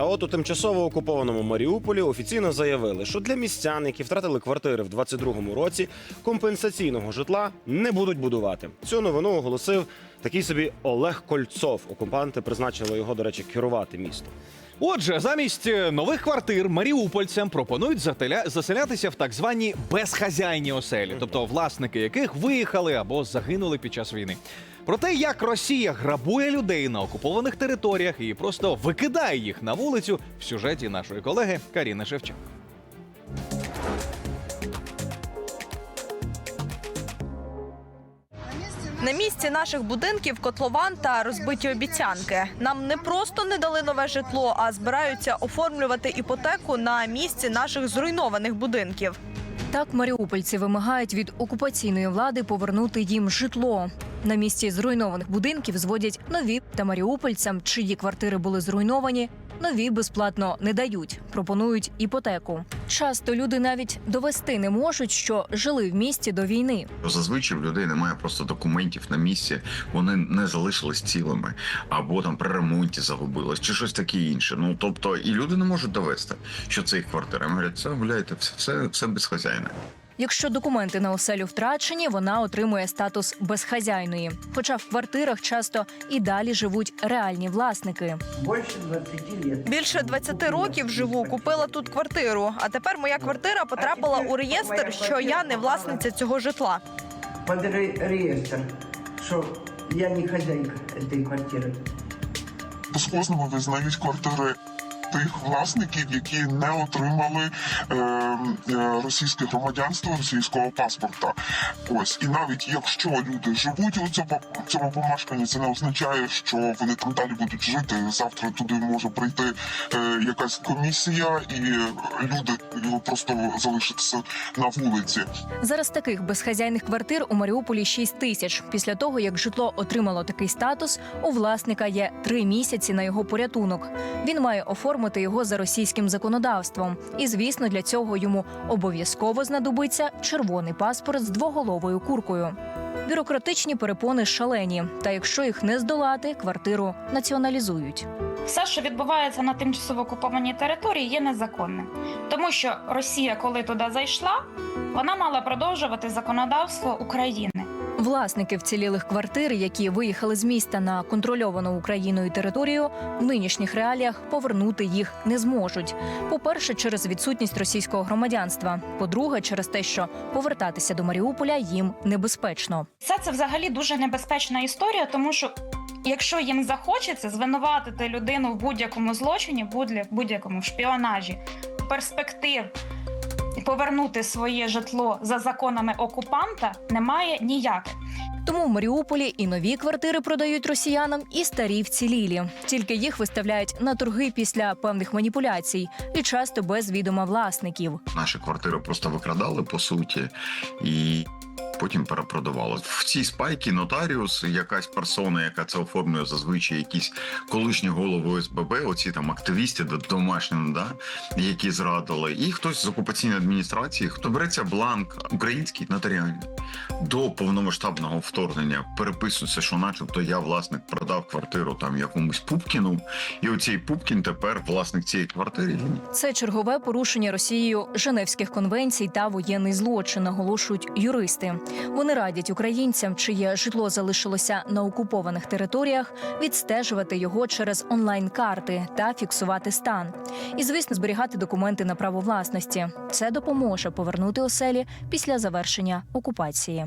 А от у тимчасово окупованому Маріуполі офіційно заявили, що для містян, які втратили квартири в 22-му році, компенсаційного житла не будуть будувати. Цю новину оголосив такий собі Олег Кольцов. Окупанти призначили його, до речі, керувати містом. Отже, замість е, нових квартир маріупольцям пропонують зателя- заселятися в так звані безхазяйні оселі, тобто власники яких виїхали або загинули під час війни. Про те, як Росія грабує людей на окупованих територіях і просто викидає їх на вулицю в сюжеті нашої колеги Каріни Шевченко. На місці наших будинків котлован та розбиті обіцянки. Нам не просто не дали нове житло, а збираються оформлювати іпотеку на місці наших зруйнованих будинків. Так маріупольці вимагають від окупаційної влади повернути їм житло. На місці зруйнованих будинків зводять нові та маріупольцям, чиї квартири були зруйновані, нові безплатно не дають. Пропонують іпотеку. Часто люди навіть довести не можуть, що жили в місті до війни. Зазвичай в людей немає просто документів на місці, вони не залишились цілими, або там при ремонті загубилось, чи щось таке інше. Ну тобто, і люди не можуть довести, що це їх квартира. Говорять, це гуляйте, все, все, все безхазяйне. Якщо документи на оселю втрачені, вона отримує статус безхазяйної. Хоча в квартирах часто і далі живуть реальні власники. Больше 20. Більше 20 років живу, купила тут квартиру. А тепер моя квартира потрапила у реєстр, що я не власниця цього житла. Под ре- реестр, что я не хозяйка этой квартиры. безхозними визнають квартири тих власників, які не отримали е, е, російське громадянство, російського паспорта. Ось і навіть якщо люди живуть у цьому, цьому помешканні, це не означає, що вони там далі будуть жити. Завтра туди може прийти е, якась комісія, і люди е, просто залишаться на вулиці. Зараз таких безхазяйних квартир у Маріуполі 6 тисяч. Після того, як житло отримало такий статус, у власника є три місяці на його порятунок. Він має оформити його за російським законодавством. І, звісно, для цього йому обов'язково знадобиться червоний паспорт з двоголовою куркою. Бюрократичні перепони шалені. Та якщо їх не здолати, квартиру націоналізують. Все, що відбувається на тимчасово окупованій території, є незаконним, тому що Росія, коли туди зайшла, вона мала продовжувати законодавство України. Власники вцілілих квартир, які виїхали з міста на контрольовану Україною територію, в нинішніх реаліях повернути їх не зможуть. По-перше, через відсутність російського громадянства. По-друге, через те, що повертатися до Маріуполя їм небезпечно. Це це взагалі дуже небезпечна історія, тому що якщо їм захочеться звинуватити людину в будь-якому злочині, будь- будь-якому шпіонажі, перспектив повернути своє житло за законами окупанта немає ніяких. Тому в Маріуполі і нові квартири продають росіянам, і старі вцілілі. Тільки їх виставляють на торги після певних маніпуляцій і часто без відома власників. Наші квартири просто викрадали по суті і. Потім перепродавали в цій спайці нотаріус, якась персона, яка це оформлює зазвичай якісь колишні голови ОСББ, оці там активісти до- домашні, да, які зрадили, і хтось з окупаційної адміністрації, хто береться бланк український нотаріальний до повномасштабного вторгнення, переписується, що, начебто, я власник продав квартиру там якомусь Пупкіну, і оцей Пупкін тепер власник цієї квартири. Це чергове порушення Росією Женевських конвенцій та воєнний злочин, наголошують юристи. Вони радять українцям, чиє житло залишилося на окупованих територіях, відстежувати його через онлайн-карти та фіксувати стан. І, звісно, зберігати документи на право власності. Це допоможе повернути оселі після завершення окупації.